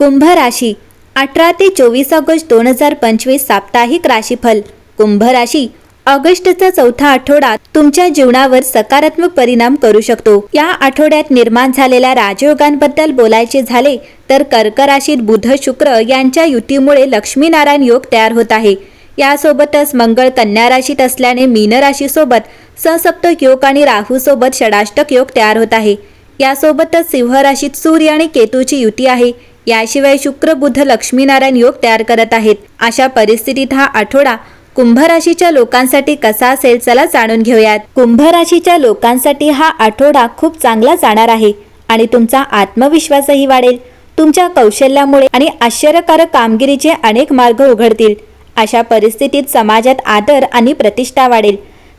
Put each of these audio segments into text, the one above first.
कुंभ राशी अठरा ते चोवीस ऑगस्ट दोन हजार पंचवीस साप्ताहिक राशीफल. कुंभ राशी ऑगस्टचा चौथा आठवडा तुमच्या जीवनावर सकारात्मक परिणाम करू शकतो. या आठवड्यात निर्माण झालेल्या राजयोगांबद्दल बोलायचे झाले तर कर्क राशीत बुध शुक्र यांच्या युतीमुळे लक्ष्मीनारायण योग तयार होत आहे. यासोबतच मंगळ कन्या राशीत असल्याने मीन राशीसोबत ससप्तक योग आणि राहूसोबत षडाष्टक योग तयार होत आहे. यासोबतच सिंह राशीत सूर्य आणि केतूची युती आहे. याशिवाय शुक्र बुध लक्ष्मीनारायण योग तयार करत आहेत. अशा परिस्थितीत हा आठवडा कुंभ राशीच्या लोकांसाठी कसा असेल चला जाणून घेऊयात. कुंभ राशीच्या लोकांसाठी हा आठवडा खूप चांगला जाणार आहे आणि तुमचा आत्मविश्वासही वाढेल. तुमच्या कौशल्यामुळे आणि आश्चर्यकारक कामगिरीचे अनेक मार्ग उघडतील. अशा परिस्थितीत समाजात आदर आणि प्रतिष्ठा वाढेल.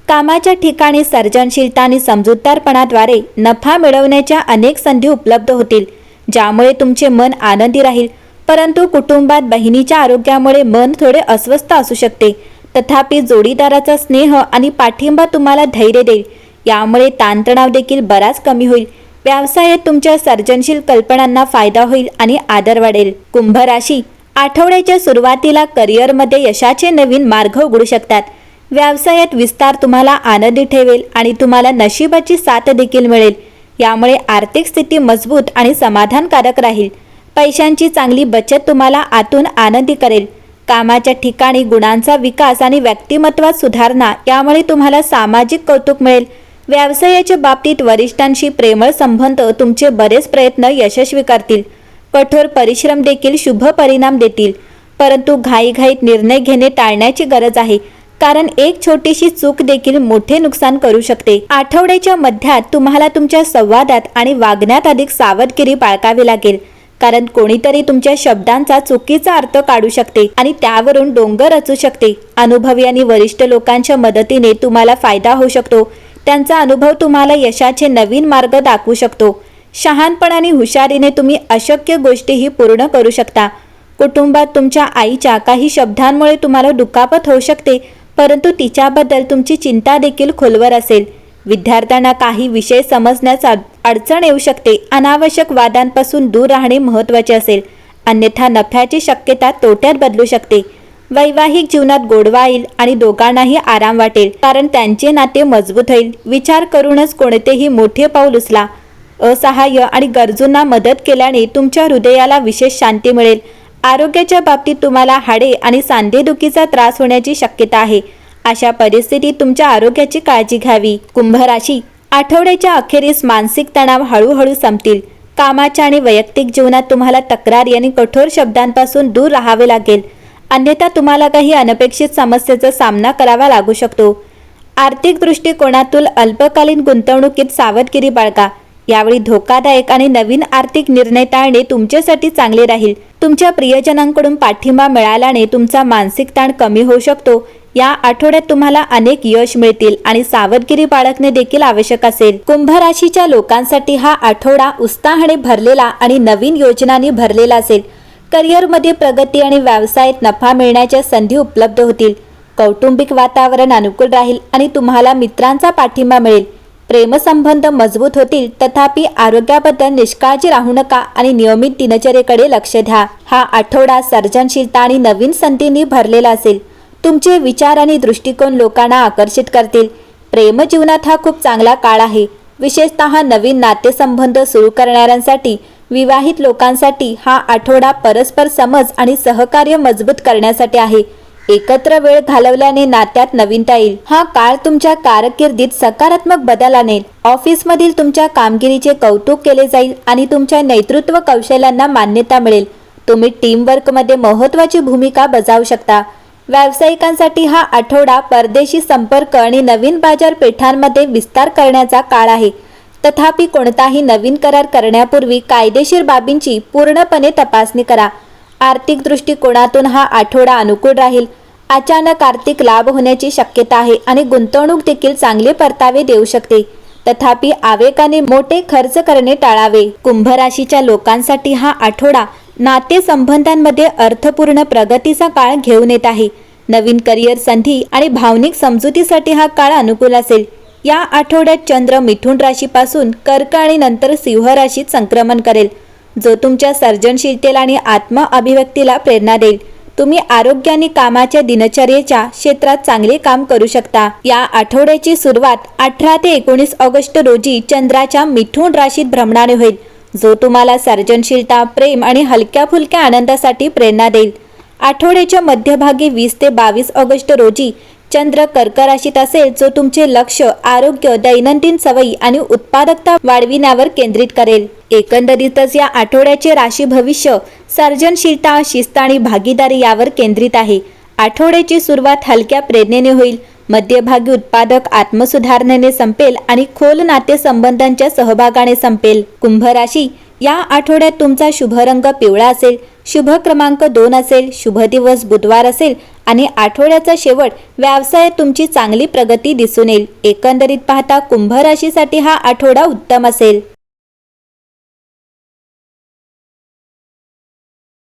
कामाच्या ठिकाणी सर्जनशीलता आणि समजूतदारपणाद्वारे नफा मिळवण्याच्या अनेक संधी उपलब्ध होतील. ज्यामुळे तुमचे मन आनंदी राहील. परंतु कुटुंबात बहिणीच्या आरोग्यामुळे मन थोडे अस्वस्थ असू शकते. तथापि जोडीदाराचा स्नेह आणि पाठिंबा तुम्हाला धैर्य देईल. यामुळे ताणतणाव देखील बराच कमी होईल. व्यवसायात तुमच्या सर्जनशील कल्पनांना फायदा होईल आणि आदर वाढेल. कुंभ राशी आठवड्याच्या सुरुवातीला करिअरमध्ये यशाचे नवीन मार्ग उघडू शकतात. व्यवसायात विस्तार तुम्हाला आनंदी ठेवेल आणि तुम्हाला नशिबाची साथ देखील मिळेल. यामुळे आर्थिक स्थिती मजबूत आणि समाधानकारक राहील. पैशांची चांगली बचत तुम्हाला आतून आनंदी करेल. कामाच्या ठिकाणी गुणांचा विकास आणि व्यक्तिमत्वात सुधारणा यामुळे तुम्हाला सामाजिक कौतुक मिळेल. व्यवसायाच्या बाबतीत वरिष्ठांशी प्रेमळ संबंध तुमचे बरेच प्रयत्न यशस्वी करतील. कठोर परिश्रम देखील शुभ परिणाम देतील. परंतु घाईघाईत निर्णय घेणे टाळण्याची गरज आहे. कारण एक छोटीशी चूक देखील मोठे नुकसान करू शकते. आठवड्याच्या मध्यात तुम्हाला तुमच्या संवादात आणि वागण्यात अधिक सावधगिरी बाळगावी लागेल. कारण कोणीतरी तुमच्या शब्दांचा चुकीचा अर्थ काढू शकते आणि त्यावरून डोंगर रचू शकते. अनुभवी आणि वरिष्ठ लोकांच्या मदतीने तुम्हाला फायदा होऊ शकतो. त्यांचा अनुभव तुम्हाला यशाचे नवीन मार्ग दाखवू शकतो. शहाणपण आणि हुशारीने तुम्ही अशक्य गोष्टीही पूर्ण करू शकता. कुटुंबात तुमच्या आईच्या काही शब्दांमुळे तुम्हाला दुखापत होऊ शकते. परंतु तिच्याबद्दल तुमची चिंता देखील खोलवर असेल. विद्यार्थ्यांना काही विषय समजण्यास अडचण येऊ शकते. अनावश्यक वादांपासून दूर राहणे महत्त्वाचे असेल. अन्यथा नफ्याची शक्यता तोट्यात बदलू शकते. वैवाहिक जीवनात गोडवा येईल आणि दोघांनाही आराम वाटेल. कारण त्यांचे नाते मजबूत होईल. विचार करूनच कोणतेही मोठे पाऊल उचला. असहाय्य आणि गरजूंना मदत केल्याने तुमच्या हृदयाला विशेष शांती मिळेल. आरोग्याच्या बाबतीत तुम्हाला हाडे आणि सांधेदुखीचा त्रास होण्याची शक्यता आहे. अशा परिस्थितीत तुमच्या आरोग्याची काळजी घ्यावी. कुंभ राशी आठवड्याच्या अखेरीस मानसिक तणाव हळूहळू संपतील. कामाच्या आणि वैयक्तिक जीवनात तुम्हाला तक्रारी आणि कठोर शब्दांपासून दूर राहावे लागेल. अन्यथा तुम्हाला काही अनपेक्षित समस्येचा सामना करावा लागू शकतो. आर्थिक दृष्टिकोनातून अल्पकालीन गुंतवणुकीत सावधगिरी बाळगा. यावेळी धोकादायक आणि नवीन आर्थिक निर्णय टाळणे तुमच्यासाठी चांगले राहील. तुमच्या प्रियजनांकडून पाठिंबा मिळाल्याने तुमचा मानसिक ताण कमी होऊ शकतो. या आठवड्यात तुम्हाला अनेक यश मिळतील आणि सावधगिरी बाळगणे देखील आवश्यक असेल. कुंभ राशीच्या लोकांसाठी हा आठवडा उत्साहाने भरलेला आणि नवीन योजनांनी भरलेला असेल. करिअरमध्ये प्रगती आणि व्यवसायात नफा मिळण्याच्या संधी उपलब्ध होतील. कौटुंबिक वातावरण अनुकूल राहील आणि तुम्हाला मित्रांचा पाठिंबा मिळेल. प्रेमसंबंध मजबूत होतील तथापि आरोग्याबद्दल निष्काळजी राहू नका आणि नियमित दिनचर्येकडे लक्ष द्या. हा आठवडा सर्जनशीलता आणि नवीन संधींनी भरलेला असेल. तुमचे विचार आणि दृष्टिकोन लोकांना आकर्षित करतील. प्रेमजीवनात हा खूप चांगला काळ आहे. विशेषतः नवीन नातेसंबंध सुरू करणाऱ्यांसाठी विवाहित लोकांसाठी हा आठवडा परस्पर समज आणि सहकार्य मजबूत करण्यासाठी आहे. एकत्र वेळ घालवल्याने नात्यात नवीनता येईल. हा काळ तुमच्या कारकिर्दीत सकारात्मक बदल आणेल ऑफिसमधील तुमच्या कामगिरीचे कौतुक केले जाईल आणि तुमच्या नेतृत्व कौशल्यांना मान्यता मिळेल. तुम्ही टीमवर्कमध्ये महत्त्वाची भूमिका बजावू शकता. व्यावसायिकांसाठी हा आठवडा परदेशी संपर्क आणि नवीन बाजारपेठांमध्ये विस्तार करण्याचा काळ आहे. तथापि कोणताही नवीन करार करण्यापूर्वी कायदेशीर बाबींची पूर्णपणे तपासणी करा. आर्थिक दृष्टिकोनातून हा आठवडा अनुकूल राहील. अचानक आर्थिक लाभ होण्याची शक्यता आहे आणि गुंतवणूक देखील चांगले परतावे देऊ शकते. तथापि आवेगाने मोठे खर्च करणे टाळावे. कुंभ राशीच्या लोकांसाठी हा आठवडा नातेसंबंधांमध्ये अर्थपूर्ण प्रगतीचा काळ घेऊन येत आहे. नवीन करिअर संधी आणि भावनिक समजुतीसाठी हा काळ अनुकूल असेल. या आठवड्यात चंद्र मिथुन राशीपासून कर्क आणि नंतर सिंह राशीत संक्रमण करेल जो तुमच्या सर्जनशीलतेला आणि आत्म अभिव्यक्तीला प्रेरणा देईल. तुम्ही आरोग्य आणि कामाच्या दिनचर्येच्या क्षेत्रात चांगले काम करू शकता. या आठवड्याची सुरुवात अठरा ते एकोणीस ऑगस्ट रोजी चंद्राच्या मिथुन राशीत भ्रमणाने होईल जो तुम्हाला सर्जनशीलता प्रेम आणि हलक्या फुलक्या आनंदासाठी प्रेरणा देईल. आठवड्याच्या मध्यभागी वीस ते बावीस ऑगस्ट रोजी चंद्र कर्क राशीत असेल जो तुमचे लक्ष आरोग्य दैनंदिन सवयी आणि उत्पादकता वाढविण्यावर केंद्रित करेल. एकंदरीतच या आठवड्याचे राशी भविष्य सर्जनशीलता शिस्त आणि भागीदारी यावर केंद्रित आहे. आठवड्याची सुरुवात हलक्या प्रेरणेने होईल. मध्यभागी उत्पादक आत्मसुधारणेने संपेल आणि खोल नातेसंबंधांच्या सहभागाने संपेल. कुंभ राशी या आठवड्यात तुमचा शुभ रंग पिवळा असेल शुभ क्रमांक दोन असेल शुभ दिवस बुधवार असेल आणि आठवड्याचा शेवट व्यवसायात तुमची चांगली प्रगती दिसून येईल. एकंदरीत पाहता कुंभ राशीसाठी हा आठवडा उत्तम असेल.